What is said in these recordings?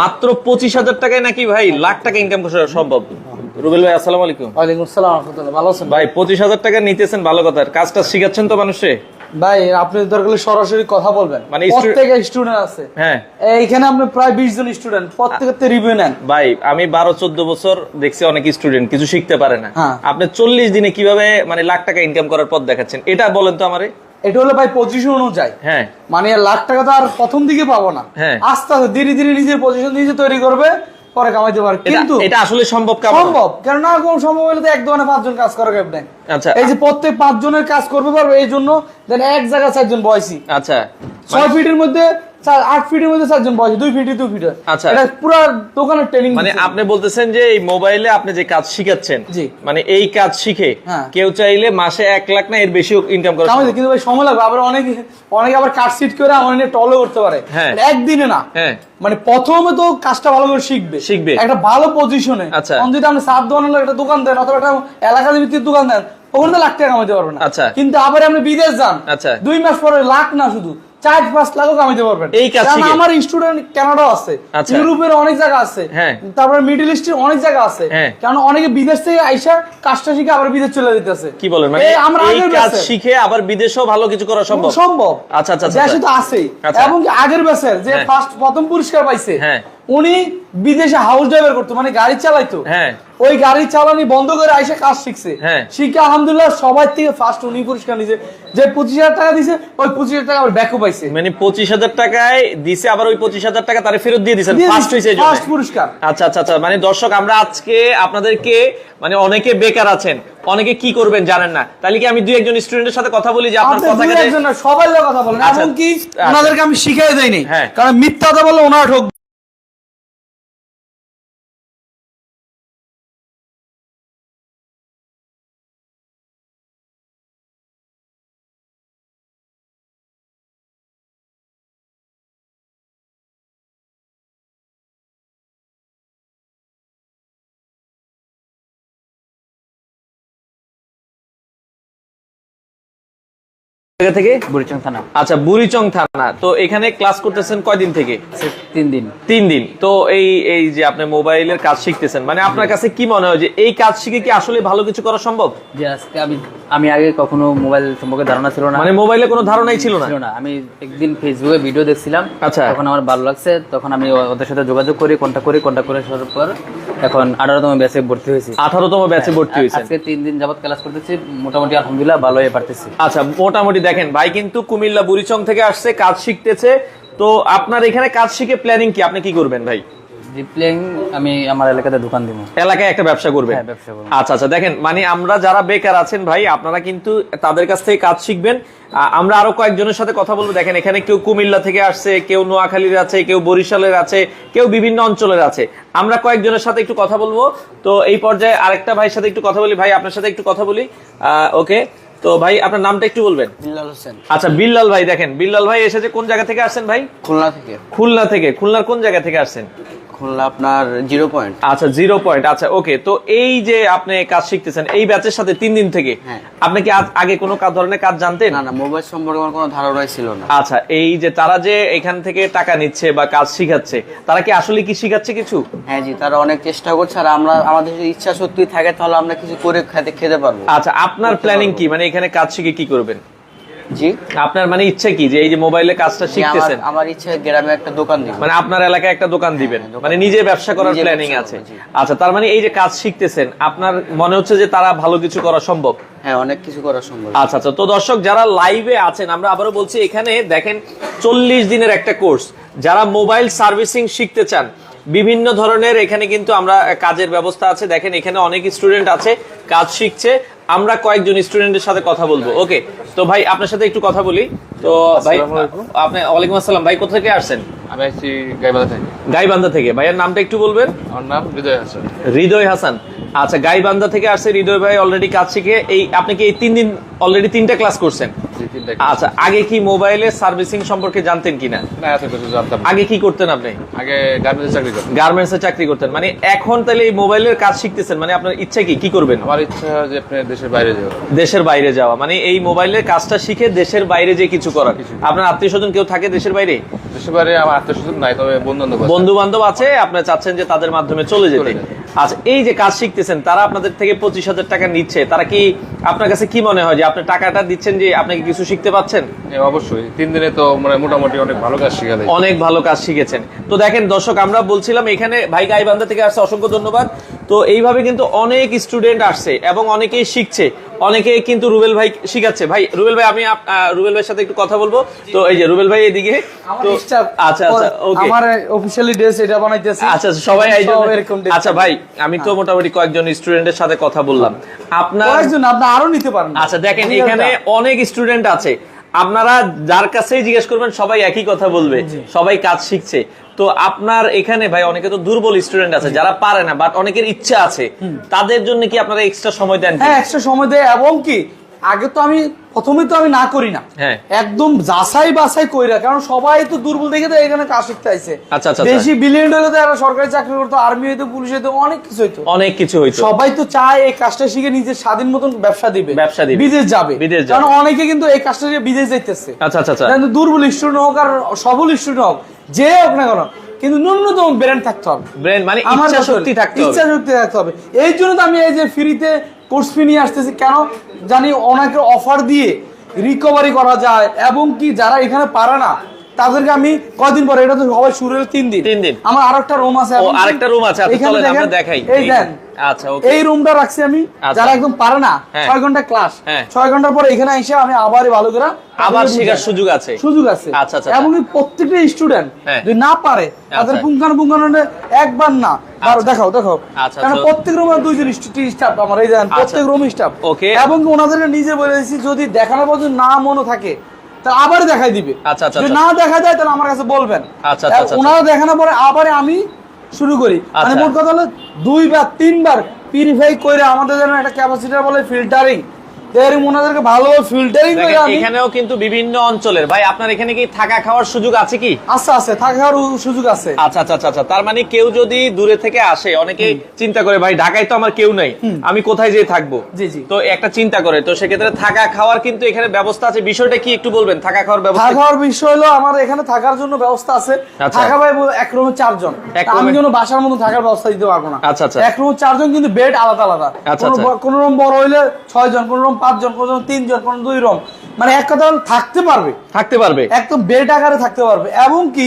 মাত্র পঁচিশ হাজার টাকায় নাকি ভাই লাখ টাকা ইনকাম করা সম্ভব? রুবেল ভাই আসসালামু আলাইকুম। ওয়ালাইকুম আসসালাম রহমতুল্লাহ। ভালো আছেন? ভাই পঁচিশ হাজার টাকা নিতেছেন ভালো কথা। কাজটা শিখাচ্ছেন তো মানুষে? ভাই আপনি দরকার সরাসরি কথা বলবেন। মানে স্টুডেন্ট আছে। হ্যাঁ। এইখানে আপনি প্রায় বিশ জন স্টুডেন্ট প্রত্যেকের রিভিউ নেন। ভাই আমি বারো চোদ্দ বছর দেখছি অনেক স্টুডেন্ট কিছু শিখতে পারে না। হ্যাঁ। আপনি চল্লিশ দিনে কীভাবে মানে লাখ টাকা ইনকাম করার পথ দেখাচ্ছেন? এটা বলেন তো আমারে। এটা হলো ভাই পজিশন অনুযায়ী। হ্যাঁ। মানে লাখ টাকা তো আর প্রথম দিকে পাবো না। হ্যাঁ। আস্তে আস্তে ধীরে ধীরে নিজের পজিশন নিজে তৈরি করবে পরে কামাইতে পারবে। কিন্তু এটা আসলে সম্ভব সম্ভব। কেননা কোন সম্ভব হলে তো এক দোকানে পাঁচজন কাজ করে কেমনে আচ্ছা। এই যে প্রত্যেক পাঁচজনের কাজ করবে পারবে এই জন্য দেন এক জায়গায় চারজন বয়সী। আচ্ছা। ছয় ফিটের মধ্যে চার- আট ফিটের মধ্যে চারজন বয়সী দুই ফিটে দুই ফিটে আচ্ছা। এটা পুরো দোকানের ট্রেনিং মানে আপনি বলতেছেন যে এই মোবাইলে আপনি যে কাজ শিখাচ্ছেন মানে এই কাজ শিখে হ্যাঁ। কেউ চাইলে মাসে এক লাখ না এর বেশি ইনকাম করা কিন্তু ভাই সময় লাগবে আবার অনেকে অনেকে আবার কাট সিট করে আমার টলও করতে পারে হ্যাঁ। একদিনে না হ্যাঁ মানে প্রথমে তো কাজটা ভালো করে শিখবে শিখবে। একটা ভালো পজিশনে আচ্ছা। যদি আপনি সাত দোকান একটা দোকান দেন অথবা একটা এলাকা ভিত্তিক দোকান দেন ওখানে তো লাখ টাকা পারবেন আচ্ছা। কিন্তু আবার আপনি বিদেশ যান আচ্ছা। দুই মাস পরে লাখ না শুধু চার পাঁচ লাখও কামাইতে পারবেন এই কারণ আমার স্টুডেন্ট আছে আচ্ছা। ইউরোপের অনেক জায়গা আছে হ্যাঁ। তারপরে মিডল ইস্টের অনেক জায়গা আছে হ্যাঁ। কারণ অনেকে বিদেশ থেকে আইসা কাজটা শিখে আবার বিদেশ চলে যেতেছে কি বলেন মানে আমরা এই কাজ শিখে আবার বিদেশেও ভালো কিছু করা সম্ভব সম্ভব আচ্ছা, আচ্ছা, আচ্ছা, দেশে আচ্ছা। তো আচ্ছা। এবং আগের ব্যাচের যে হ্যাঁ। ফার্স্ট প্রথম পুরস্কার পাইছে হ্যাঁ। উনি বিদেশে হাউস ড্রাইভার করতো মানে গাড়ি চালাইতো হ্যাঁ ওই গাড়ি চালানি বন্ধ করে আইসা কাজ শিখছে। হ্যাঁ। শিখে আলহামদুলিল্লাহ সবাই থেকে ফার্স্ট উনি পুরস্কার নিছে। যে পঁচিশ হাজার টাকা দিছে ওই পঁচিশ হাজার টাকা আবার ব্যাকও পাইছে। মানে পঁচিশ হাজার টাকায় দিছে আবার ওই পঁচিশ হাজার টাকা তারে ফেরত দিয়ে দিচ্ছেন ফার্স্ট হয়েছে ফার্স্ট পুরস্কার। আচ্ছা আচ্ছা আচ্ছা মানে দর্শক আমরা আজকে আপনাদেরকে মানে অনেকে বেকার আছেন অনেকে কি করবেন জানেন না। তাহলে কি আমি দুই একজন স্টুডেন্টের সাথে কথা বলি যে আপনার কথা সবাই কথা বলেন। আচ্ছা, এমনকি আচ্ছা। ওনাদেরকে আমি শিখাই দেয়নি হ্যাঁ। কারণ মিথ্যা কথা বলে ওনারা ঠকবে জায়গা থেকে? বুড়িচং থানা। আচ্ছা বুড়িচং থানা। তো এখানে ক্লাস করতেছেন কয়দিন থেকে? তিন দিন। তিন দিন। তো এই এই যে আপনি মোবাইলের কাজ শিখতেছেন মানে আপনার কাছে কি মনে হয় যে এই কাজ শিখে কি আসলে ভালো কিছু করা সম্ভব? যে আজকে আমি আমি আগে কখনো মোবাইল সম্পর্কে ধারণা ছিল না। মানে মোবাইলে কোনো ধারণাই ছিল না? ছিল না। আমি একদিন ফেসবুকে ভিডিও দেখছিলাম। আচ্ছা। তখন আমার ভালো লাগছে। তখন আমি ওদের সাথে যোগাযোগ করি কন্ট্যাক্ট করি। কন্ট্যাক্ট করে পর এখন আঠারোতম ব্যাচে ভর্তি হয়েছি। আঠারোতম ব্যাচে ভর্তি আজকে তিন দিন যাবত ক্লাস করতেছি। মোটামুটি আলহামদুলিল্লাহ ভালো হয়ে পারতেছি। আচ্ছা মোটামুটি দেখেন ভাই কিন্তু কুমিল্লা বুড়িচং থেকে আসছে কাজ শিখতেছে। তো আপনার এখানে কাজ শিখে প্ল্যানিং কি? আপনি কি করবেন ভাই? রিপ্লেইং আমি আমার এলাকাতে দোকান দিব। এলাকায় একটা ব্যবসা করবেন? হ্যাঁ, করব। আচ্ছা আচ্ছা দেখেন মানে আমরা যারা বেকার আছেন ভাই আপনারা কিন্তু তাদের কাছ থেকে কাজ শিখবেন। আমরা আরও কয়েকজনের সাথে কথা বলব। দেখেন এখানে কেউ কুমিল্লা থেকে আসছে কেউ নোয়াখালীর আছে কেউ বরিশালের আছে কেউ বিভিন্ন অঞ্চলের আছে। আমরা কয়েকজনের সাথে একটু কথা বলব। তো এই পর্যায়ে আরেকটা ভাইয়ের সাথে একটু কথা বলি। ভাই আপনার সাথে একটু কথা বলি। ওকে। তো ভাই আপনার নামটা একটু বলবেন? বিল্লাল হোসেন। আচ্ছা বিল্লাল ভাই দেখেন। বিল্লাল ভাই এসেছে কোন জায়গা থেকে আসছেন ভাই? খুলনা থেকে। খুলনা থেকে। খুলনার কোন জায়গা থেকে আসছেন? আপনার জিরো পয়েন্ট আচ্ছা জিরো পয়েন্ট আচ্ছা ওকে তো এই যে আপনি কাজ শিখতেছেন এই ব্যাচের সাথে তিন দিন থেকে হ্যাঁ। আপনি কি আগে কোনো কাজ ধরনের কাজ জানতেন? না না মোবাইল সম্পর্কে আমার কোনো ধারণাই ছিল না। আচ্ছা এই যে তারা যে এখান থেকে টাকা নিচ্ছে বা কাজ শিখাচ্ছে তারা কি আসলে কি শিখাচ্ছে কিছু? হ্যাঁ জি তারা অনেক চেষ্টা করছে আর আমরা আমাদের যদি ইচ্ছা সত্যি থাকে তাহলে আমরা কিছু করে খেতে খেতে পারব। আচ্ছা আপনার প্ল্যানিং কি? মানে এখানে কাজ শিখে কি করবেন? জি। আপনার মানে ইচ্ছে কি যে এই যে মোবাইলে কাজটা শিখতেছেন? আমার ইচ্ছা গ্রামে একটা দোকান দিব। মানে আপনার এলাকায় একটা দোকান দিবেন। মানে নিজে ব্যবসা করার প্ল্যানিং আছে। আচ্ছা তার মানে এই যে কাজ শিখতেছেন আপনার মনে হচ্ছে যে তারা ভালো কিছু করা সম্ভব? হ্যাঁ অনেক কিছু করা সম্ভব। আচ্ছা আচ্ছা। তো দর্শক যারা লাইভে আছেন আমরা আবারও বলছি এখানে দেখেন চল্লিশ দিনের একটা কোর্স যারা মোবাইল সার্ভিসিং শিখতে চান বিভিন্ন ধরনের এখানে কিন্তু আমরা কাজের ব্যবস্থা আছে। দেখেন এখানে অনেক স্টুডেন্ট আছে কাজ শিখছে। আমরা কয়েকজন স্টুডেন্টের সাথে কথা বলব। ওকে তো ভাই আপনার সাথে একটু কথা বলি। তো ভাই আপনি ওয়ালাইকুম আসসালাম। ভাই কোথা থেকে আসছেন? আমি আসছি গাইবান্ধা থেকে। গাইবান্ধা থেকে। ভাইয়ের নামটা একটু বলবেন? আমার নাম হৃদয় হাসান। হৃদয় হাসান। আচ্ছা গাইবান্ধা থেকে আসছে হৃদয় ভাই অলরেডি কাজ শিখে এই আপনি কি এই তিন দিন অলরেডি তিনটা ক্লাস করছেন? আচ্ছা আগে কি মোবাইলের সার্ভিসিং সম্পর্কে জানতেন কিনা? না এত কিছু জানতাম আগে কি করতেন আপনি? আগে গার্মেন্টস চাকরি গার্মেন্টস চাকরি করতেন। মানে এখন তাহলে এই মোবাইলের কাজ শিখতেছেন মানে আপনার ইচ্ছা কি? কি করবেন? আমার ইচ্ছা যে আপনার দেশের বাইরে যাওয়া দেশের বাইরে যাওয়া। মানে এই মোবাইলের কাজটা শিখে দেশের বাইরে যে কিছু করার। আপনার আত্মীয় স্বজন কেউ থাকে দেশের বাইরে? দেশের বাইরে আমার আত্মীয় স্বজন নাই তবে বন্ধু বান্ধব আছে। বন্ধু বান্ধব আছে আপনার চাচ্ছেন যে তাদের মাধ্যমে চলে যেতে। আচ্ছা এই যে কাজ শিখতেছেন তারা আপনাদের থেকে পঁচিশ হাজার টাকা নিচ্ছে তারা কি আপনার কাছে কি মনে হয় যে আপনি টাকাটা দিচ্ছেন যে আপনি কি কিছু শিখতে পাচ্ছেন? অবশ্যই। তিন দিনে তো মানে মোটামুটি অনেক ভালো কাজ শিখে অনেক ভালো কাজ শিখেছেন। তো দেখেন দর্শক আমরা বলছিলাম এখানে ভাই গাই গাইবান্ধা থেকে আসছে অসংখ্য ধন্যবাদ। তো এইভাবে কিন্তু অনেক স্টুডেন্ট আসছে এবং অনেকেই শিখছে। অনেকে কিন্তু রুবেল ভাই শিখাচ্ছে। ভাই রুবেল ভাই আমি রুবেল ভাইয়ের সাথে একটু কথা বলব। তো এই যে রুবেল ভাই এদিকে। তো আচ্ছা আচ্ছা ওকে আমার অফিসিয়ালি ড্রেস এটা বানাইতেছে। আচ্ছা আচ্ছা, সবাই এরকম আচ্ছা ভাই আমি তো মোটামুটি কয়েকজন স্টুডেন্টের সাথে কথা বললাম। আপনার কয়েকজন আপনি আরও নিতে পারেন। আচ্ছা দেখেন এখানে অনেক স্টুডেন্ট আছে। আপনারা যার কাছেই জিজ্ঞেস করবেন সবাই একই কথা বলবে। সবাই কাজ শিখছে। তো আপনার এখানে ভাই অনেকে তো দুর্বল স্টুডেন্ট আছে যারা পারে না বাট অনেকের ইচ্ছা আছে। তাদের জন্য কি আপনারা এক্সট্রা সময় দেন হ্যাঁ এক্সট্রা সময় দেয় এবং কি? আগে তো আমি প্রথমে তো আমি না করি না। হ্যাঁ। একদম যাচাই বাছাই কইরা কারণ সবাই তো দুর্বল দেখে তো এখানে কাজ শিখতে আইছে। আচ্ছা, আচ্ছা, বেশি বিলিয়ন হলে তো এরা সরকারি চাকরি করতো আর্মি হইতো পুলিশ হইতো অনেক কিছু হইতো। অনেক কিছু হইতো। সবাই তো চায় এই কাজটা শিখে নিজের স্বাধীন মতন ব্যবসা দিবে। ব্যবসা দিবে। বিদেশ যাবে। বিদেশ যাবে। কারণ অনেকে কিন্তু এই কাজটা শিখে বিদেশ যাইতেছে। আচ্ছা আচ্ছা আচ্ছা। কিন্তু দুর্বল স্টুডেন্ট হোক আর সবল স্টুডেন্ট হোক যে হোক না কেন কিন্তু ন্যূনতম ব্রেন থাকতে হবে। ব্রেন মানে ইচ্ছা শক্তি থাকতে হবে। ইচ্ছা শক্তি থাকতে হবে। এই জন্য তো আমি এই যে ফ্রিতে কোর্স ফি নিয়ে আসতেছি। কেন? জানি অনেকে অফার দিয়ে রিকভারি করা যায় এবং কি যারা এখানে পারে না তাদেরকে আমি কয়দিন পরে এটা তো সবাই শুরু হলো তিন দিন। তিন দিন। আমার আরেকটা রুম আছে আরেকটা রুম আছে আচ্ছা এখানে চলেন আমরা দেখাই। এই দেন আচ্ছা ওকে এই রুমটা রাখছি আমি আচ্ছা। যারা একদম পারে না হ্যাঁ। ছয় ঘণ্টা ক্লাস হ্যাঁ। ছয় ঘণ্টার পরে এখানে এসে আমি আবার ভালো করে আবার শেখার সুযোগ আছে। সুযোগ আছে। আচ্ছা, আচ্ছা, এবং প্রত্যেকটা স্টুডেন্ট হ্যাঁ। যদি না পারে তাদের আচ্ছা। পুঙ্খান পুঙ্খান একবার না। বারো দেখাও দেখাও। আচ্ছা, কারণ প্রত্যেক রুমে দুইজন স্টাফ আমার এই দেন প্রত্যেক রুম স্টাফ Okay. এবং কি ওনাদেরকে নিজে বলে দিয়েছি যদি দেখানোর পর না মনে থাকে তাহলে আবার দেখাই দিবে। আচ্ছা, আচ্ছা, যদি আচ্ছা। না দেখা যায় তাহলে আমার কাছে বলবেন। আচ্ছা, ওনারা দেখানোর পরে আবার আমি শুরু করি। মানে। মোট কথা হলো দুই বা তিনবার পিউরিফাই করে আমাদের যেন একটা ক্যাপাসিটার বলে ফিল্টারিং ফিল্টারিং আমি এখানেও কিন্তু বিভিন্ন অঞ্চলের। ভাই আপনার এখানে কি থাকা খাওয়ার সুযোগ আছে কি? আচ্ছা আছে থাকার সুযোগ আছে। আচ্ছা আচ্ছা আচ্ছা আচ্ছা। তার মানে কেউ যদি দূরে থেকে আসে অনেকে চিন্তা করে ভাই ঢাকায় তো আমার কেউ নাই আমি কোথায় যেয়ে থাকব। তো একটা চিন্তা করে। তো সেক্ষেত্রে থাকা খাওয়ার কিন্তু এখানে ব্যবস্থা আছে। বিষয়টা কি একটু বলবেন? থাকা খাওয়ার ব্যবস্থা থাকা খাওয়ার বিষয় হলো আমার এখানে থাকার জন্য ব্যবস্থা আছে। আচ্ছা। থাকা ভাই এক রুমে চারজন। আমি যেন বাসার মতো থাকার ব্যবস্থা দিতে পারব না। আচ্ছা, আচ্ছা। এক রুমে চারজন কিন্তু বেড আলাদা আলাদা। আচ্ছা, কোনো আচ্ছা। কোনো রুম বড় হইলে ছয় জন কোন রুম পাঁচ জন কোন রুম তিনজন কোন দুই মানে এক কথা থাকতে পারবে। থাকতে পারবে। একদম বেড আকারে থাকতে পারবে। এবং কি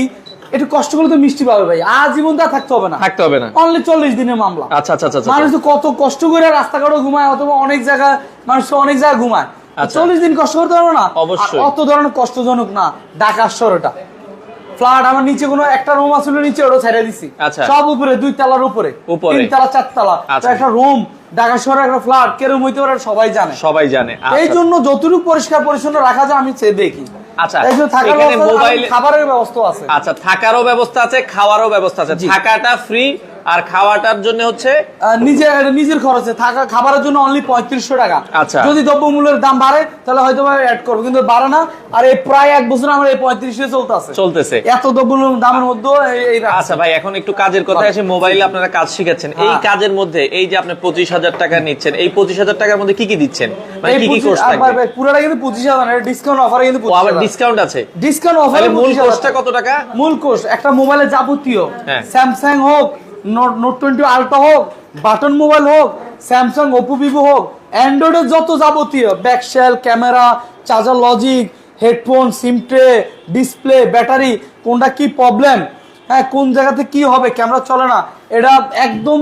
একটু কষ্ট করলে তো মিষ্টি পাবে ভাই। আজীবন তা থাকতে হবে না। থাকতে হবে না। অনলি চল্লিশ দিনের মামলা। আচ্ছা আচ্ছা আচ্ছা আচ্ছা। মানুষ তো কত কষ্ট করে রাস্তাঘাটে ঘুমায় অথবা অনেক জায়গায় মানুষ অনেক জায়গায় ঘুমায়। আচ্ছা। চল্লিশ দিন কষ্ট করতে পারবে না? অবশ্যই। অত ধরনের কষ্টজনক না ঢাকার শহরটা ফ্ল্যাট আমার নিচে কোনো একটা রুম আসলে নিচে ওটা ছেড়ে দিছি আচ্ছা। সব উপরে দুই তলার উপরে। তিন তলা চার তলা আচ্ছা। একটা রুম ঢাকা শহরে একটা ফ্ল্যাট কেরম হইতে পারে সবাই জানে সবাই জানে এই আচ্ছা। জন্য যতটুকু পরিষ্কার পরিচ্ছন্ন রাখা যায় আমি সে দেখি আচ্ছা, এই এখানে মোবাইল- খাবারের ব্যবস্থা আছে আচ্ছা থাকারও ব্যবস্থা আছে খাওয়ারও ব্যবস্থা আছে। থাকাটা ফ্রি আর খাওয়াটার জন্য হচ্ছে নিজে নিজের খরচে। থাকা খাবারের জন্য অনলি পঁয়ত্রিশশো টাকা। আচ্ছা। যদি দ্রব্যমূল্যের দাম বাড়ে তাহলে হয়তো অ্যাড করব কিন্তু বাড়ে না। আর এই প্রায় এক বছর আমার এই পঁয়ত্রিশে চলতে আছে চলতেছে। এত দ্রব্যমূল্যের দামের মধ্যে আচ্ছা ভাই এখন একটু কাজের কথা এসে মোবাইলে আপনারা কাজ শিখাচ্ছেন। এই হ্যাঁ। কাজের মধ্যে এই যে আপনি পঁচিশ হাজার টাকা নিচ্ছেন এই পঁচিশ হাজার টাকার মধ্যে কি কি দিচ্ছেন? মানে কি কি কোর্স ভাই, থাকবে পুরোটা কিন্তু পঁচিশ হাজার ডিসকাউন্ট অফারে কিন্তু আবার ডিসকাউন্ট আছে? ডিসকাউন্ট অফারে মূল কোর্সটা কত টাকা? মূল কোর্স একটা মোবাইলে যাবতীয়। স্যামসাং হোক নোট নোট টোয়েন্টি আলট্রা হোক বাটন মোবাইল হোক স্যামসাং ওপো ভিভো হোক অ্যান্ড্রয়েডের যত যাবতীয় back shell camera charger logic headphone SIM tray display battery কোনটা কি প্রবলেম হ্যাঁ কোন জায়গাতে কি হবে ক্যামেরা চলে না এটা একদম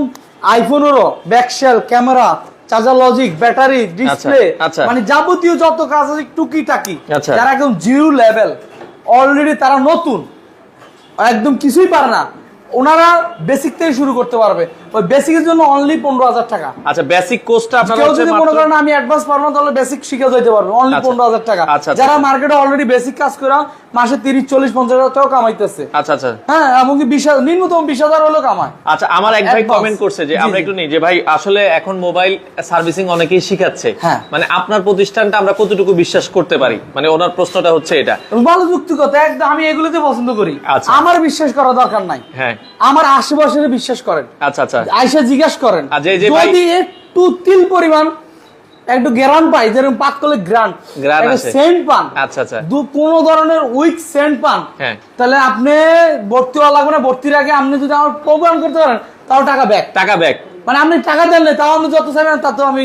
আইফোনেরও back shell camera charger logic battery display. মানে যাবতীয় যত কাজ আছে টুকিটাকি আচ্ছা। যারা একদম জিরো লেভেল অলরেডি তারা নতুন একদম কিছুই পারে না ওনারা বেসিক থেকে শুরু করতে পারবে। ওই বেসিকের জন্য অনলি পনেরো হাজার টাকা। আচ্ছা বেসিক কোর্সটা আপনারা কেউ যদি মনে করেন আমি অ্যাডভান্স পারব তাহলে বেসিক শিখে পারবে। অনলি আচ্ছা। পনেরো হাজার টাকা। আচ্ছা, আচ্ছা। যারা মার্কেটে অলরেডি বেসিক কাজ করে মাসে তিরিশ চল্লিশ পঞ্চাশ হাজার টাকা কামাইতেছে। আচ্ছা আচ্ছা। হ্যাঁ এমনকি বিশ হাজার নিম্নতম বিশ হাজার হলেও কামায়। আচ্ছা আমার এক ভাই কমেন্ট করছে যে আমরা একটু নিই যে ভাই আসলে এখন মোবাইল সার্ভিসিং অনেকেই শিখাচ্ছে। হ্যাঁ। মানে আপনার প্রতিষ্ঠানটা আমরা কতটুকু বিশ্বাস করতে পারি? মানে ওনার প্রশ্নটা হচ্ছে এটা। ভালো যুক্তিগত একদম আমি এগুলোতে পছন্দ করি। আমার বিশ্বাস করা দরকার নাই। হ্যাঁ। আমার আশেপাশের বিশ্বাস করেন। আচ্ছা আচ্ছা। আইসা জিজ্ঞাসা করেন ভাই- যদি একটু তিল পরিমাণ একটু গ্রান পাই যেরকম পাত করলে গ্রান গ্রান সেন্ট পান আচ্ছা, আচ্ছা। দু কোনো ধরনের উইক সেন্ট পান হ্যাঁ। তাহলে আপনি ভর্তি হওয়া লাগবে না ভর্তির আগে আপনি যদি আমার প্রোগ্রাম করতে পারেন তাও টাকা ব্যাক টাকা ব্যাক মানে আপনি টাকা দেন না তাও আপনি যত চাইবেন তাতেও আমি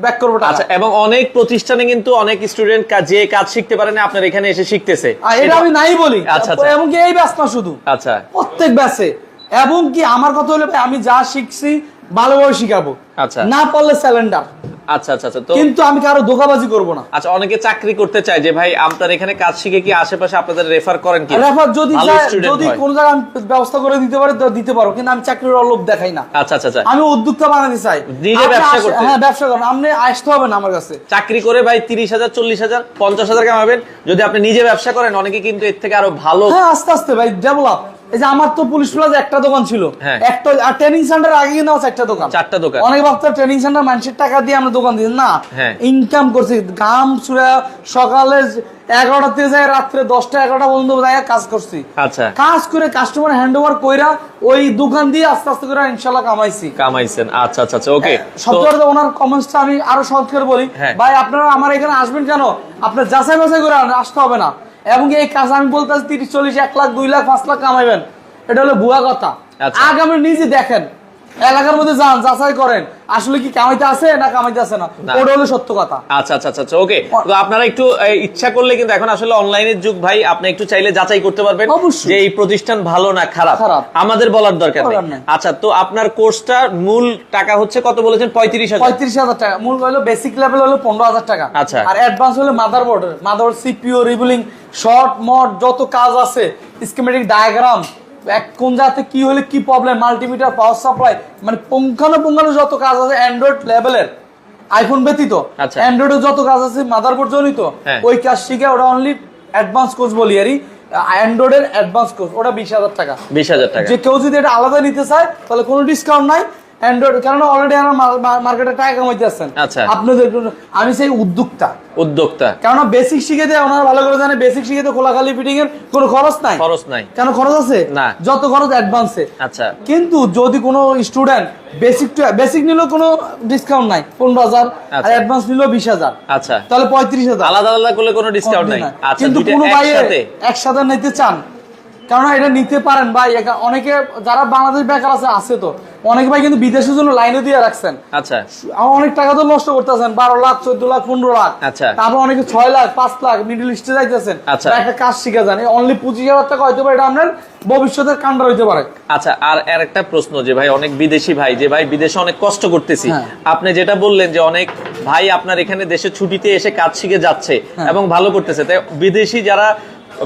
ব্যাক করব আচ্ছা এবং অনেক প্রতিষ্ঠানে কিন্তু অনেক স্টুডেন্ট যে কাজ শিখতে পারে না আপনার এখানে এসে শিখতেছে। আর এটা আমি নাই বলি। আচ্ছা, আচ্ছা। এমনকি এই ব্যাস না শুধু। আচ্ছা। প্রত্যেক ব্যাসে এবং কি আমার কথা হলো ভাই, আমি যা শিখছি ভালোভাবে শিখাবো। আচ্ছা। না পারলে স্যালেন্ডার আচ্ছা আচ্ছা আচ্ছা তো কিন্তু আমি কারও ধোকাবাজি করব না। আচ্ছা অনেকে চাকরি করতে চায় যে ভাই আপনার এখানে কাজ শিখে কি আশেপাশে আপনাদের রেফার করেন কি রেফার যদি যদি কোন জায়গায় আমি ব্যবস্থা করে দিতে পারি দিতে পারো। কিন্তু আমি চাকরির অলোভ দেখাই না। আচ্ছা আচ্ছা আচ্ছা। আমি উদ্যোক্তা বানাতে চাই। নিজে ব্যবসা করতে। হ্যাঁ ব্যবসা করেন। আপনি আসতে হবে না আমার কাছে। চাকরি করে ভাই তিরিশ হাজার চল্লিশ হাজার পঞ্চাশ হাজার কামাবেন। যদি আপনি নিজে ব্যবসা করেন অনেকে কিন্তু এর থেকে আরও ভালো হ্যাঁ আস্তে আস্তে ভাই ডেভেলপ এই যে আমার তো পুলিশ প্লাজা একটা দোকান ছিল। হ্যাঁ। একটা আর ট্রেনিং সেন্টার আগে কিন্তু আমার চারটা দোকান। চারটা দোকান। অনেক ভাবতো ট্রেনিং সেন্টার মানুষের টাকা দিয়ে আমরা দোকান দিই না হ্যাঁ। ইনকাম করছি। গাম সুরা সকালে এগারোটা থেকে যায় রাত্রে দশটা এগারোটা পর্যন্ত যায় কাজ করছি। আচ্ছা। কাজ করে কাস্টমার হ্যান্ড ওভার কইরা ওই দোকান দিয়ে আস্তে আস্তে করে ইনশাল্লাহ কামাইছি। কামাইছেন। আচ্ছা আচ্ছা আচ্ছা ওকে সবচেয়ে ওনার কমেন্টসটা আমি আরও সহজ করে বলি। হ্যাঁ। ভাই আপনারা আমার এখানে আসবেন কেন? আপনার যাচাই বাছাই করে আসতে হবে না। এবং এই কাজ আমি বলতে তিরিশ চল্লিশ এক লাখ দুই লাখ পাঁচ লাখ কামাইবেন এটা হলো ভুয়া কথা আচ্ছা। আগামী নিজে দেখেন এলাকার মধ্যে যান যাচাই করেন। আসলে কি কামাইতে আছে না কামাইতে আছে না। ওটা হলো সত্য কথা। আচ্ছা আচ্ছা আচ্ছা ওকে। তো আপনারা একটু ইচ্ছা করলে কিন্তু এখন আসলে অনলাইনের যুগ ভাই আপনি একটু চাইলে যাচাই করতে পারবেন যে এই প্রতিষ্ঠান ভালো না খারাপ। আমাদের বলার দরকার নেই। আচ্ছা তো আপনার কোর্সটা মূল টাকা হচ্ছে কত বলেছেন? পঁয়ত্রিশ হাজার। পঁয়ত্রিশ হাজার টাকা। মূল হলো বেসিক লেভেল হলো পনেরো হাজার টাকা। আচ্ছা। আর অ্যাডভান্স হলো motherboard motherboard CPU reballing short mod যত কাজ আছে স্কিমেটিক ডায়াগ্রাম এক কোন জায়গাতে কি হলে কি প্রবলেম মাল্টিমিটার পাওয়ার সাপ্লাই মানে পুঙ্খানুপুঙ্খানু যত কাজ আছে অ্যান্ড্রয়েড লেভেলের আইফোন ব্যতীত অ্যান্ড্রয়েড এর যত কাজ আছে মাদারবোর্ড জনিত হ্যাঁ। ওই কাজ শিখে ওটা অনলি অ্যাডভান্স কোর্স বলি আরই অ্যান্ড্রয়েডের অ্যাডভান্স কোর্স ওটা বিশ হাজার টাকা। বিশ হাজার টাকা। যে কেউ যদি এটা আলাদা নিতে চায় তাহলে কোনো ডিসকাউন্ট নাই। অ্যান্ড্রয়েড কারণ অলরেডি আমার মার্কেটে টাকা কামাইতে আসছেন আচ্ছা। আপনাদের আমি সেই উদ্যোক্তা। উদ্যোক্তা। কেননা বেসিক ওনারা ভালো করে জানে বেসিক খোলাখালি ফিটিং এর কোনো খরচ নাই। খরচ নাই। কেন খরচ আছে? না। যত খরচ অ্যাডভান্সে আচ্ছা। কিন্তু যদি কোনো স্টুডেন্ট বেসিক বেসিক নিলেও কোনো ডিসকাউন্ট নাই পনেরো হাজার আর আচ্ছা। অ্যাডভান্স নিলেও বিশ হাজার। আচ্ছা। তাহলে পঁয়ত্রিশ হাজার। আলাদা আলাদা করলে কোনো ডিসকাউন্ট নাই। আচ্ছা কিন্তু কোনো ভাই একসাথে। নিতে চান। কারণ এটা নিতে পারেন ভাই। অনেকে যারা বাংলাদেশ বেকার আছে আছে তো। অনেক ভাই কিন্তু বিদেশের জন্য লাইনে দিয়ে রাখছেন আচ্ছা আমার অনেক টাকা তো নষ্ট করতেছেন বারো লাখ চোদ্দ লাখ পনেরো লাখ আচ্ছা। তারপর অনেকে ছয় লাখ পাঁচ লাখ মিডল ইস্টে যাইতেছেন আচ্ছা। একটা কাজ শিখে যান অনলি পঁচিশ হাজার টাকা হয়তো এটা আপনার ভবিষ্যতের কান্ডার হইতে পারে আচ্ছা আর আর একটা প্রশ্ন যে ভাই অনেক বিদেশি ভাই যে ভাই বিদেশে অনেক কষ্ট করতেছি হ্যাঁ। আপনি যেটা বললেন যে অনেক ভাই আপনার এখানে দেশে ছুটিতে এসে কাজ শিখে যাচ্ছে হ্যাঁ। এবং ভালো করতেছে তাই বিদেশি যারা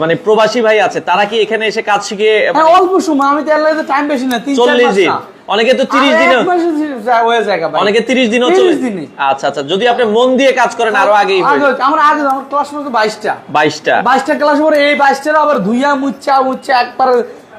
মানে প্রবাসী ভাই আছে তারা কি এখানে এসে কাজ শিখে হ্যাঁ অল্প সময় আমি তো টাইম বেশি না তিন চল্লিশ দিন। অনেকে তো তিরিশ আর দিনে এক হয়ে যায় অনেকে তিরিশ দিনও 30 চলে দিনে। আচ্ছা আচ্ছা যদি আপনি মন দিয়ে কাজ করেন আরও আগেই আগে আমার আগে আমার ক্লাস মতো বাইশটা। বাইশটা। বাইশটা ক্লাস পরে এই বাইশটার আবার ধুইয়া মুচ্ছা মুচ্ছা একবার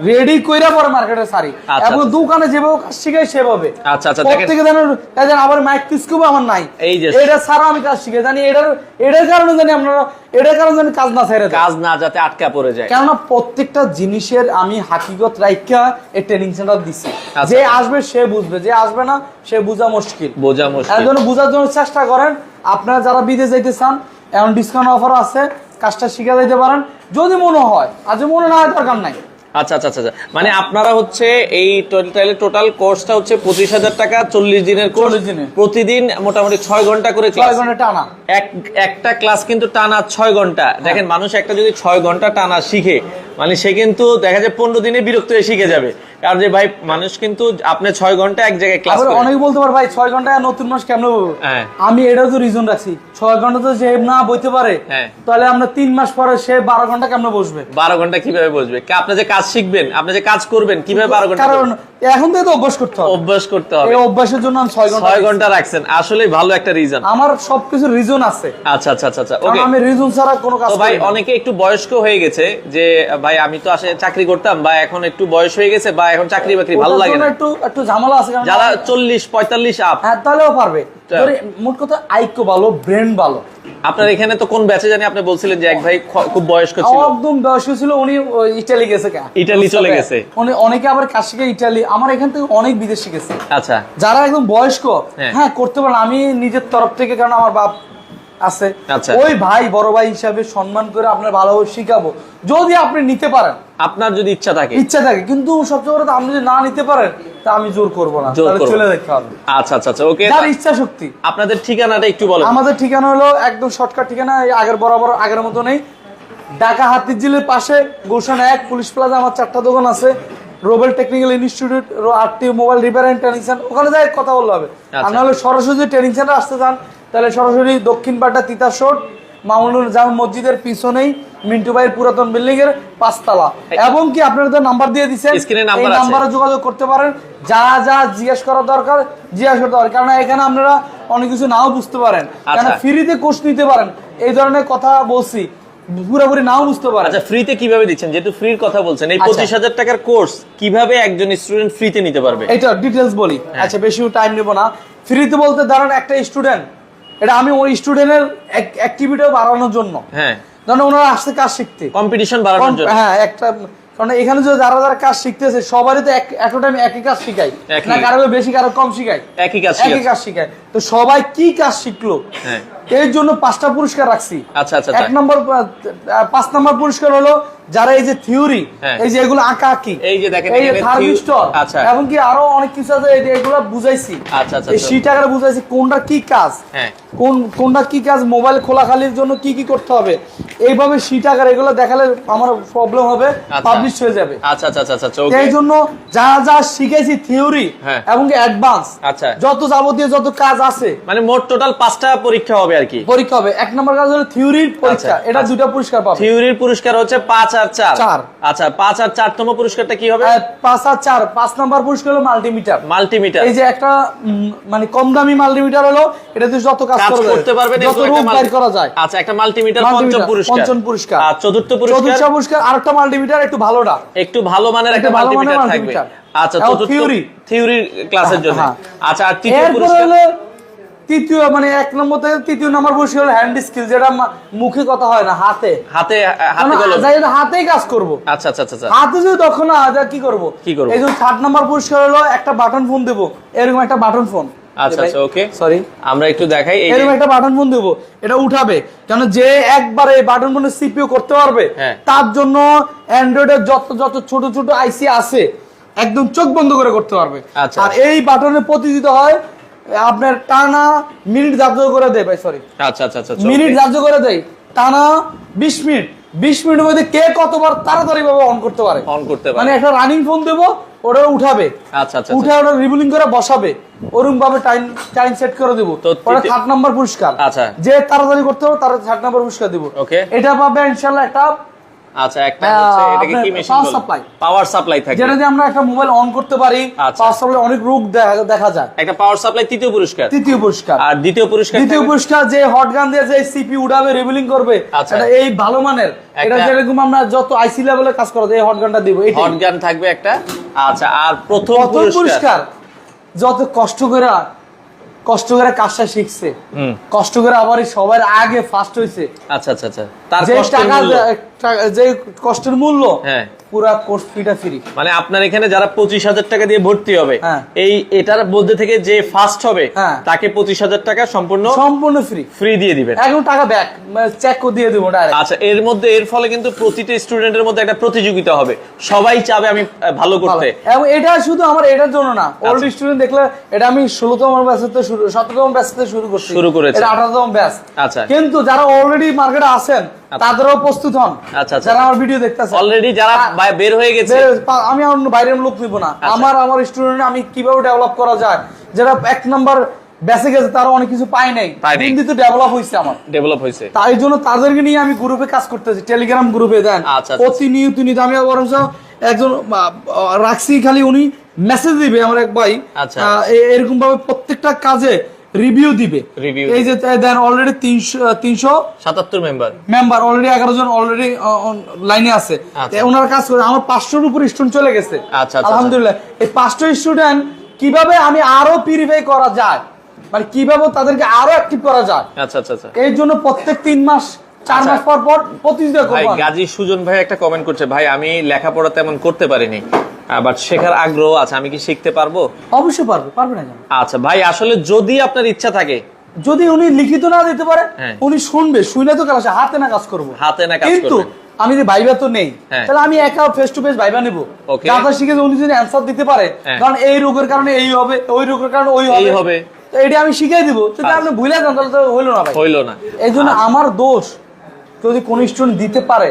রেডি কইরা পরে মার্কেটে সারি আচ্ছা, এবং আচ্ছা। দোকানে যেভাবে কাজ শিখাই সেভাবে। আচ্ছা, আচ্ছা। প্রত্যেকে জানেন আবার মাইক স্কুপ আমার নাই। এই যে- এটা ছাড়া আমি কাজ শিখে জানি এটার এটার কারণে জানি আপনারা এটার কারণে জানি কাজ না ছেড়ে কাজ না যাতে আটকা পড়ে যায়। কেননা প্রত্যেকটা জিনিসের আমি হাকিগত রাইখা এই ট্রেনিং সেন্টার দিছি। আচ্ছা। যে আসবে সে বুঝবে। যে আসবে না সে বুঝা মুশকিল। বোঝা এর মুশকিল। জন্য বোঝার জন্য চেষ্টা করেন। আপনারা যারা বিদেশ যাইতে চান এখন ডিসকাউন্ট অফার আছে কাজটা শিখে যাইতে পারেন। যদি মনে হয় আর যদি মনে না হয় দরকার নাই। আচ্ছা আচ্ছা আচ্ছা আচ্ছা। মানে আপনারা হচ্ছে এই তাহলে টোটাল কোর্সটা হচ্ছে পঁচিশ হাজার টাকা চল্লিশ দিনের কোর্স। 40 প্রতিদিন মোটামুটি ছয় ঘণ্টা করে ক্লাস ঘণ্টা টানা। এক একটা ক্লাস কিন্তু টানা ছয় ঘণ্টা। দেখেন মানুষ একটা যদি ছয় ঘণ্টা টানা শিখে মানে সে কিন্তু দেখা যায় পনেরো দিনে বিরক্ত হয়ে শিখে যাবে। কারণ যে ভাই মানুষ কিন্তু আপনি ছয় ঘণ্টা এক জায়গায় ক্লাস অনেকে বলতে পারে ভাই ছয় ঘণ্টা নতুন মাস কেমন হ্যাঁ। আমি এটাও তো রিজন রাখছি। ছয় ঘণ্টা তো যে না বইতে পারে হ্যাঁ। তাহলে আমরা তিন মাস পরে সে বারো ঘণ্টা কেমন বসবে? বারো ঘণ্টা কীভাবে বসবে? আপনি যে কাজ শিখবেন আপনি যে কাজ করবেন কীভাবে বারো ঘণ্টা কারণ এখন থেকে তো অভ্যাস করতে হবে। অভ্যাস করতে হবে। এই অভ্যাসের জন্য আমি ছয় ঘণ্টা ছয় ঘণ্টা রাখছেন। আসলে ভালো একটা রিজন আমার সবকিছু রিজন আছে। আচ্ছা আচ্ছা আচ্ছা আচ্ছা ওকে আমি রিজন ছাড়া কোনো কাজ ভাই অনেকে একটু বয়স্ক হয়ে গেছে যে ভাই আমি তো আসলে চাকরি করতাম বা এখন একটু বয়স হয়ে গেছে বা এখন চাকরি বাকরি ভালো লাগে না। একটু একটু ঝামেলা আছে যারা চল্লিশ পঁয়তাল্লিশ আপ হ্যাঁ তাহলেও পারবে। মোট কথা আইক্য ভালো ব্রেন ভালো। আপনার এখানে তো কোন ব্যাচে জানি আপনি বলছিলেন যে এক ভাই খুব বয়স্ক ছিল। একদম বয়স্ক ছিল উনি ইটালি গেছে কা- ইটালি চলে গেছে। উনি অনেকে আবার কাজ শিখে ইটালি আমার এখান থেকে অনেক বিদেশি গেছে। আচ্ছা। যারা একদম বয়স্ক হ্যাঁ। হ্যাঁ করতে পারেন আমি নিজের তরফ থেকে কারণ আমার বাপ আছে। আচ্ছা। ওই ভাই বড় ভাই হিসাবে সম্মান করে আপনার ভালোভাবে শিখাবো। যদি আপনি নিতে পারেন। আপনার যদি ইচ্ছা থাকে। ইচ্ছা থাকে। কিন্তু সবচেয়ে বড় আপনি যদি না নিতে পারেন তা আমি জোর করব না। তাহলে চলে দেখতে হবে। আচ্ছা আচ্ছা আচ্ছা ওকে। যার ইচ্ছা শক্তি। আপনাদের ঠিকানাটা একটু বলেন। আমাদের ঠিকানা হলো একদম শর্টকাট ঠিকানা আগের বরাবর আগের মতো নেই। ঢাকা হাতিঝিলের পাশে গুলশান এক পুলিশ প্লাজা আমার চারটা দোকান আছে। Robel technical institute RT mobile repair and training centre. ওখানে যাই কথা বললে হবে। আচ্ছা। আর নাহলে সরাসরি ট্রেনিং সেন্টার আসতে চান তাহলে সরাসরি দক্ষিণ পাটা তিতাসোট মামুনুর জাম মসজিদের পিছনেই মিন্টু ভাইয়ের পুরাতন বিল্ডিং এর পাঁচতলা। এবং কি আপনাদের নাম্বার দিয়ে দিচ্ছেন এই। নাম্বারে যোগাযোগ করতে পারেন। যা যা জিজ্ঞেস করা দরকার জিজ্ঞাসা করতে পারেন। কারণ এখানে আপনারা অনেক কিছু নাও বুঝতে পারেন। কারণ। ফ্রিতে কোর্স নিতে পারেন। এই ধরনের কথা বলছি পুরোপুরি নাও বুঝতে পারেন। আচ্ছা ফ্রিতে কীভাবে দিচ্ছেন? যেহেতু ফ্রির কথা বলছেন এই আচ্ছা। পঁচিশ হাজার টাকার কোর্স কীভাবে একজন স্টুডেন্ট ফ্রিতে নিতে পারবে? এটা ডিটেলস বলি। হ্যাঁ। আচ্ছা বেশি টাইম নেব না। ফ্রিতে বলতে ধরেন একটা স্টুডেন্ট এটা আমি ওই স্টুডেন্টের অ্যাক্টিভিটিও বাড়ানোর জন্য। হ্যাঁ। ধরেন ওনারা আসতে কাজ শিখতে। কম্পিটিশন বাড়ানোর জন্য। হ্যাঁ একটা কারণ এখানে যে যারা যারা কাজ শিখতেছে সবারই তো এক টাইম একই কাজ শিখাই না কারও বেশি কারও কম শিখাই একই কাজ একই কাজ শিখায়। তো সবাই কি কাজ শিখলো? হ্যাঁ। এর জন্য পাঁচটা পুরস্কার রাখছি আচ্ছা, আচ্ছা, এক আচ্ছা। নম্বর পাঁচ নম্বর পুরস্কার হলো যারা এই যে থিওরি হ্যাঁ। এই যে এগুলো আঁকা আঁকি এই যে দেখেন এই থার্মিস্টর আচ্ছা। এবং কি আরও অনেক কিছু আছে এগুলো বুঝাইছি আচ্ছা, আচ্ছা, এই আচ্ছা। শীট আকারে বুঝাইছি কোনটা কি কাজ হ্যাঁ। কোন কোনটা কি কাজ মোবাইল খোলাখালির জন্য কি কি করতে হবে এইভাবে শীট আকারে এগুলো দেখালে আমার প্রবলেম হবে। পাবলিশ হয়ে যাবে আচ্ছা আচ্ছা আচ্ছা আচ্ছা এই জন্য যা যা শিখেছি থিওরি হ্যাঁ। এবং কি অ্যাডভান্স আচ্ছা। যত যাবতীয় যত কাজ আছে মানে মোট টোটাল পাঁচটা পরীক্ষা হবে আর কি। পরীক্ষা হবে। এক নম্বর কাজ হলো থিওরির পরীক্ষা। আচ্ছা, এটা আচ্ছা। দুটা পুরস্কার পাবে। থিওরির পুরস্কার হচ্ছে পাঁচ আর চার। চার। আচ্ছা পাঁচ আর চারতম পুরস্কারটা কি হবে? আর পাঁচ আর চার। পাঁচ নাম্বার পুরস্কার হলো মাল্টিমিটার। মাল্টিমিটার। এই যে একটা মানে কম দামি মাল্টিমিটার হলো এটা দিয়ে যত কাজ করতে পারবেন যত রূপ বাইর করা যায়। আচ্ছা একটা মাল্টিমিটার পঞ্চম পুরস্কার। পঞ্চম পুরস্কার। আর চতুর্থ পুরস্কার? চতুর্থ পুরস্কার আরেকটা মাল্টিমিটার একটু ভালোটা একটু ভালো মানের একটা একটা ভালো মানের মাল্টিমিটার। থাকবে আচ্ছা চতুর্থ। থিওরি। ক্লাসের জন্য। হ্যাঁ। আচ্ছা আর তৃতীয় পুরস্কার? তৃতীয় মানে এক নম্বর থেকে তৃতীয় নম্বর পুরস্কার হলো হ্যান্ড স্কিল যেটা মুখে কথা হয় না হাতে। হাতে হাতে মানে হোক, হাতেই কাজ করব। আচ্ছা আচ্ছা আচ্ছা আচ্ছা। হাতে যদি দক্ষ না হয় কি করব? কি করব? এই যে থার্ড নাম্বার পুরস্কার হলো একটা বাটন ফোন দেবো। এরকম একটা বাটন ফোন আচ্ছা আচ্ছা ওকে সরি আমরা একটু দেখাই এই এরকম একটা বাটন ফোন দেবো। এটা উঠাবে। কেন যে একবার এই বাটন ফোনে সিপিও করতে পারবে হ্যাঁ। তার জন্য অ্যান্ড্রয়েডের যত যত ছোট ছোট আইসি আছে একদম চোখ বন্ধ করে করতে পারবে। আচ্ছা। আর এই বাটনে প্রতিদিত হয় আপনার টানা মিনিট ধার্য করে দেয় ভাই সরি আচ্ছা আচ্ছা আচ্ছা মিনিট ধার্য করে দেয়। টানা বিশ মিনিট। বিশ মিনিটের মধ্যে কে কতবার তাড়াতাড়ি ভাবে অন করতে পারে? অন করতে পারে। মানে একটা রানিং ফোন দেবো ওটা উঠাবে। আচ্ছা আচ্ছা উঠে ওটা রিবুলিং করে বসাবে। ওরকম ভাবে টাইম টাইম সেট করে দিব। ওটা তৃতীয়- নাম্বার পুরস্কার। আচ্ছা। যে তাড়াতাড়ি করতে হবে তার থার্ড নাম্বার পুরস্কার দিব। এটা পাবে ইনশাআল্লাহ একটা আচ্ছা একটা হচ্ছে এটাকে কি মেশিন supply। পাওয়ার সাপ্লাই থাকে যেটা দিয়ে আমরা একটা মোবাইল অন করতে পারি আচ্ছা। পাওয়ার সাপ্লাই অনেক রূপ দেখা- যায় একটা পাওয়ার সাপ্লাই তৃতীয় পুরস্কার তৃতীয় পুরস্কার আর দ্বিতীয় পুরস্কার দ্বিতীয় পুরস্কার যে হট গান দিয়ে যে সিপি উঠাবে রিভিলিং করবে আচ্ছা। এটা এই ভালো মানের এটা যেরকম আমরা যত আইসি লেভেলে কাজ করা এই হট গানটা দিব এইটাই। হট গান থাকবে একটা আচ্ছা আর প্রথম পুরস্কার যত কষ্ট করে কষ্ট করে কাজটা শিখছে কষ্ট করে আবার সবার আগে ফার্স্ট হয়েছে আচ্ছা আচ্ছা আচ্ছা তার যে কষ্টের টাকা মূল্য। যে কষ্টের মূল্য হ্যাঁ। পুরা কোর্স ফিটা ফ্রি মানে আপনার এখানে যারা পঁচিশ হাজার টাকা দিয়ে ভর্তি হবে হ্যাঁ। এই এটার মধ্যে থেকে যে ফার্স্ট হবে হ্যাঁ। তাকে পঁচিশ হাজার টাকা সম্পূর্ণ সম্পূর্ণ ফ্রি ফ্রি দিয়ে দিবেন এখন টাকা ব্যাক চেক করে দিয়ে দেবো আচ্ছা এর মধ্যে এর ফলে কিন্তু প্রতিটা স্টুডেন্টের মধ্যে একটা প্রতিযোগিতা হবে সবাই চাবে আমি ভালো করতে এবং এটা শুধু আমার এটার জন্য না আচ্ছা। ওল্ড স্টুডেন্ট দেখলে এটা আমি ষোলোতম ব্যাচ থেকে শুরু সতেরোতম ব্যাচ থেকে শুরু করছি শুরু করেছেন। এটা আঠারোতম ব্যাচ আচ্ছা। কিন্তু যারা অলরেডি মার্কেটে আছেন তাদেরও প্রস্তুত হন। আচ্ছা, আচ্ছা। যারা আমার ভিডিও দেখতেছে। অলরেডি যারা বের হয়ে গেছে। আমি অন্য বাইরের লোক নিব না। আচ্ছা। আমার আমার স্টুডেন্ট আমি কীভাবে ডেভেলপ করা যায়? যারা এক নাম্বার বেঁচে গেছে তারা অনেক কিছু পায় নাই। ডেভেলপ হয়েছে আমার। ডেভেলপ হয়েছে তাই জন্য তাদেরকে নিয়ে আমি গ্রুপে কাজ করতেছি। টেলিগ্রাম গ্রুপে দেন। আচ্ছা, আচ্ছা। প্রতিনিয়ত আমি একজন রাখছি খালি উনি মেসেজ দিবে আমার এক ভাই। আচ্ছা। এরকম ভাবে প্রত্যেকটা কাজে রিভিউ দিবে। এই যে দেন অলরেডি তিনশো তিনশো সাতাত্তর মেম্বার মেম্বার অলরেডি এগারো জন অলরেডি লাইনে আছে। আচ্ছা। ওনারা কাজ করে আমার পাঁচশোর উপর স্টুডেন্ট চলে গেছে। আচ্ছা, আচ্ছা, আলহামদুলিল্লাহ। এই পাঁচশো স্টুডেন্ট কীভাবে আমি আরও পিউরিফাই করা যায়? মানে কীভাবে তাদেরকে আরও অ্যাক্টিভ করা যায়? আচ্ছা আচ্ছা আচ্ছা। এই জন্য প্রত্যেক তিন মাস চার আচ্ছা। মাস পর পর প্রতিযোগিতা করব গাজী সুজন ভাই একটা কমেন্ট করছে ভাই আমি লেখাপড়া তেমন করতে পারিনি। বাট শেখার আগ্রহ আছে আমি কি শিখতে পারব? অবশ্যই পারবে পারবে না আচ্ছা ভাই আসলে যদি আপনার ইচ্ছা থাকে। যদি উনি লিখিত না দিতে পারে হ্যাঁ। উনি শুনবে শুনে তো ক্লাসে হাতে না কাজ করব। হাতে না কাজ কিন্তু আমি যে ভাইবা তো নেই হ্যাঁ। তাহলে আমি একা ফেস টু ফেস ভাইবা নেব। যা উনি যদি অ্যান্সার দিতে পারে হ্যাঁ। কারণ এই রোগের কারণে এই হবে ওই রোগের কারণে ওই হবে। হবে। তো এটা আমি শিখাই দিব। যদি আপনি ভুলে যান তাহলে তো হইল না ভাই। হইল না। এই জন্য আমার দোষ যদি কোন স্টুডেন্ট দিতে পারে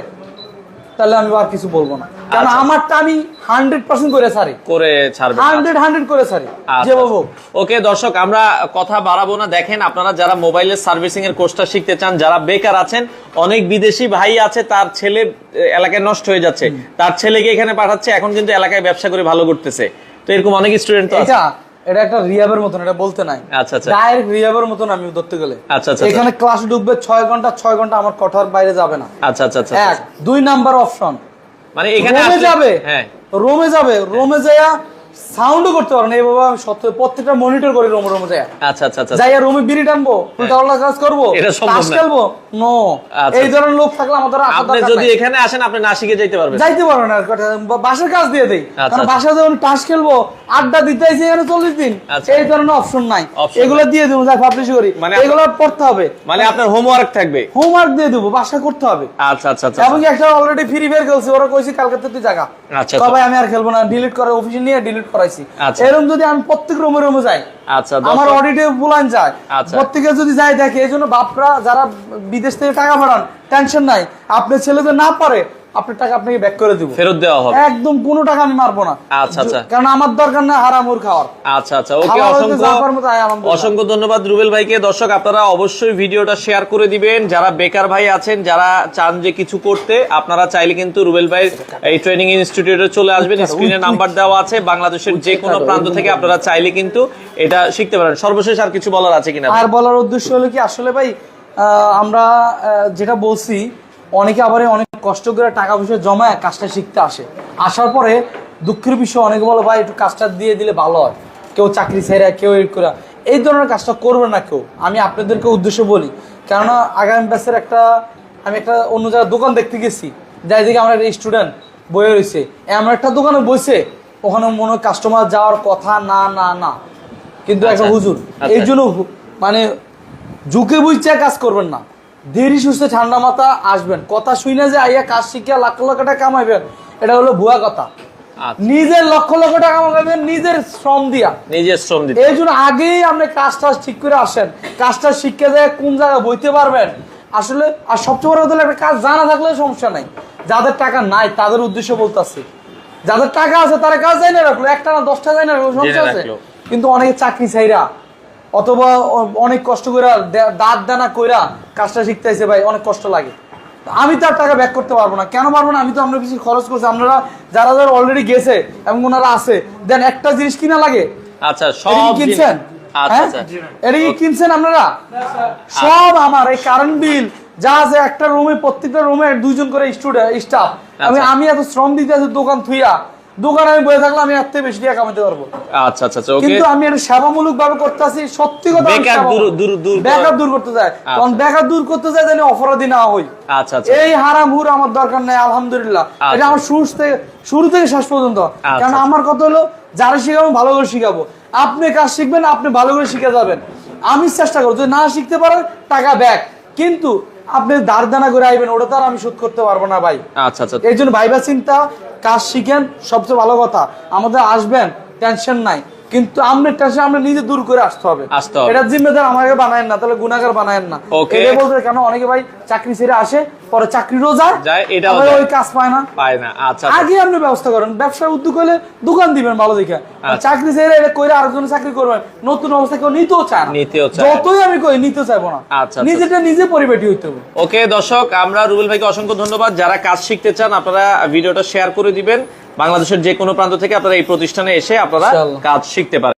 তাহলে আমি আর কিছু বলব না। কারণ আচ্ছা। আমারটা আমি হান্ড্রেড পার্সেন্ট করে সারি করে ছাড়বে হান্ড্রেড হান্ড্রেড করে সারি আচ্ছা, যে বাবু ওকে দর্শক আমরা কথা বাড়াবো না। দেখেন আপনারা যারা মোবাইলের সার্ভিসিং এর কোর্সটা শিখতে চান যারা বেকার আছেন অনেক বিদেশি ভাই আছে তার ছেলে এলাকায় নষ্ট হয়ে যাচ্ছে। তার ছেলেকে এখানে পাঠাচ্ছে এখন কিন্তু এলাকায় ব্যবসা করে ভালো করতেছে। তো এরকম অনেক স্টুডেন্ট তো আছে। এটা একটা রিয়াবের মতন এটা বলতে নাই। আচ্ছা, আচ্ছা। ডাইরেক্ট রিয়াবের মতন আমি ধরতে গেলে। আচ্ছা, আচ্ছা, এখানে ক্লাস ঢুকবে ছয় ঘণ্টা ছয় ঘণ্টা আমার কঠার বাইরে যাবে না। আচ্ছা আচ্ছা আচ্ছা এক আচ্ছা। দুই নাম্বার অপশন মানে এখানে যাবে। হ্যাঁ। রোমে যাবে। রোমে যাইয়া সাউন্ডও করতে পারো না। এই বাবা আমি সত্য প্রত্যেকটা মনিটর করি রোমে রোমে যাইয়া। আচ্ছা আচ্ছা আচ্ছা। যাইয়া রুমে বিড়ি টানবো কাজ করব তাস খেলব? নো আচ্ছা, এই ধরনের লোক থাকলে আমাদের আপনি যদি এখানে আসেন আপনি না শিখে যাইতে পারবেন। যাইতে পারো না বাসার কাজ দিয়ে দেই। আচ্ছা, কারণ আচ্ছা। বাসায় যখন খেলব আড্ডা দিতে আইছি এখানে চল্লিশ দিন। এই ধরনের অপশন নাই। এগুলো দিয়ে দেবো পাবলিশ করি। মানে এগুলো পড়তে হবে। মানে আপনার হোমওয়ার্ক থাকবে। হোমওয়ার্ক দিয়ে দেবো বাসা করতে হবে। আচ্ছা আচ্ছা আচ্ছা এবং একটা অলরেডি ফ্রি ফায়ার খেলছে ওরা কইছি কালকে তুই জায়গা আচ্ছা, তবে আমি আর খেলব না। ডিলিট করে অফিসে নিয়ে ডিলিট করাইছি আচ্ছা। এরকম যদি আমি প্রত্যেক রুমে রুমে যাই আচ্ছা আমার অডিটে বুলান যায় আচ্ছা। প্রত্যেকে যদি যায় দেখে এই জন্য বাপরা যারা বিদেশ থেকে টাকা পাঠান টেনশন নাই আপনার ছেলে যদি না পারে আপনার টাকা আপনাকে ব্যাক করে দিব। ফেরত দেওয়া হবে। একদম কোনো টাকা আমি মারবো না। আচ্ছা, আচ্ছা। কারণ আমার দরকার না হারামুর খাওয়ার। আচ্ছা আচ্ছা। ওকে অসংখ্য। অসংখ্য ধন্যবাদ রুবেল ভাইকে। দর্শক আপনারা অবশ্যই ভিডিওটা শেয়ার করে দিবেন। যারা বেকার ভাই আছেন যারা চান যে কিছু করতে আপনারা চাইলে কিন্তু রুবেল ভাই এই ট্রেনিং ইনস্টিটিউটে চলে আসবেন। স্ক্রিনে নাম্বার দেওয়া আছে। বাংলাদেশের যে কোনো প্রান্ত থেকে আপনারা চাইলে কিন্তু এটা শিখতে পারেন। সর্বশেষ আর কিছু বলার আছে কিনা? আর বলার উদ্দেশ্য হলো কি আসলে ভাই আমরা যেটা বলছি অনেকে আবার অনেক কষ্ট করে টাকা পয়সা জমায় কাজটা শিখতে আসে। আসার পরে দুঃখের বিষয় অনেকে বলে ভাই একটু কাজটা দিয়ে দিলে ভালো হয়। কেউ চাকরি ছেড়ে কেউ এই করে। এই ধরনের কাজটা করবে না কেউ। আমি আপনাদেরকে উদ্দেশ্য বলি কেননা আগামী ব্যাচের একটা আমি একটা অন্য জায়গায় দোকান দেখতে গেছি। যাই দিকে আমার একটা স্টুডেন্ট বয়ে রয়েছে। এমন একটা দোকানে বসে ওখানে মনে হয় কাস্টমার যাওয়ার কথা না না না। কিন্তু একটা আচ্ছা, হুজুর আচ্ছা। এই জন্য মানে ঝুঁকে বুঝছে কাজ করবেন না। ধীরে সুস্থে ঠান্ডা মাথা আসবেন। কথা শুনে যে আইয়া কাজ শিখিয়া লাখ লক্ষ টাকা কামাইবেন এটা হলো ভুয়া কথা। আচ্ছা, নিজের লক্ষ লক্ষ টাকা কামাইবেন নিজের শ্রম দিয়া। নিজের শ্রম দিতে। এই জন্য আগেই আপনি কাজটা ঠিক করে আসেন। কাজটা শিখে যায় কোন জায়গায় বইতে পারবেন? আসলে আর সবচেয়ে বড় কথা একটা কাজ জানা থাকলে সমস্যা নাই। যাদের টাকা নাই তাদের উদ্দেশ্য বলতেছি। যাদের টাকা আছে তারা কাজ যায় না রাখল। একটা না দশটা যায় না রাখল সমস্যা আছে। কিন্তু অনেকে চাকরি চাইরা অথবা অনেক কষ্ট করে দাঁত দানা কইরা কাজটা শিখতেছে ভাই অনেক কষ্ট লাগে। আমি তার টাকা ব্যাক করতে পারব না। কেন পারব না? আমি তো আমরা কিছু খরচ করছি। আপনারা যারা যারা অলরেডি গেছে এবং ওনারা আছে দেন একটা জিনিস কিনা লাগে। আচ্ছা সব কিনছেন? আচ্ছা হ্যাঁ? আচ্ছা। এটা কি কিনছেন আপনারা? সব আমার এই কারেন্ট বিল যা আছে একটা রুমে প্রত্যেকটা রুমে দুইজন করে স্টুডেন্ট স্টাফ আমি আচ্ছা। আমি এত শ্রম দিতে আছি দোকান থুইয়া। দোকান আমি বসে থাকলে আমি থেকে বেশি টাকা কামাতে পারব। আচ্ছা আচ্ছা আচ্ছা ওকে। কিন্তু আমি এটা সেবামূলক ভাবে করতে আছি সত্যি কথা বেকার দূর- দূর- দূর বেকার দূর করতে যায় কারণ বেকার দূর করতে যায় জানি অপরাধী না হই। আচ্ছা আচ্ছা। এই হারাম হুর আমার দরকার নাই আলহামদুলিল্লাহ। আচ্ছা। এটা আমার শুরু থেকে শুরু থেকে শেষ পর্যন্ত। কারণ আমার কথা হলো যারা শিখাবো ভালো করে শিখাবো। আপনি কাজ শিখবেন আপনি ভালো করে শিখে যাবেন। আমি চেষ্টা করব যদি না শিখতে পারেন টাকা ব্যাক। কিন্তু আপনি দাঁড় দানা করে আইবেন ওটা তো আর আমি শোধ করতে পারব না ভাই। আচ্ছা আচ্ছা এই জন্য ভাইবা চিন্তা কাজ শিখেন সবচেয়ে ভালো কথা আমাদের আসবেন টেনশন নাই। কিন্তু আপনার টেনশন আমরা নিজে দূর করে আসতে হবে। এটা জিম্মেদার আমাকে বানায় না তাহলে গুণাগার বানায় না। বলতে কেন অনেকে ভাই চাকরি ছেড়ে আসে পরে চাকরিরও যায় যায়, আবার ওই কাজ পায় না। পায় না। আচ্ছা আচ্ছা। আগে আপনি ব্যবস্থা করেন। ব্যবসার উদ্যোগ হলে দোকান দিবেন ভালো দেখে। চাকরি ছেড়ে এটা করে আরেকজন চাকরি করবেন নতুন অবস্থা কেউ নিতেও চায় না। নিতেও চায় যতই আমি কই নিতে চাইব না। আচ্ছা, আচ্ছা। নিজেটা নিজে পরিবেটি হইতে হবে। ওকে দর্শক আমরা রুবেল ভাইকে অসংখ্য ধন্যবাদ। যারা কাজ শিখতে চান আপনারা ভিডিওটা শেয়ার করে দিবেন। বাংলাদেশের যে কোনো প্রান্ত থেকে আপনারা এই প্রতিষ্ঠানে এসে আপনারা কাজ শিখতে পারেন।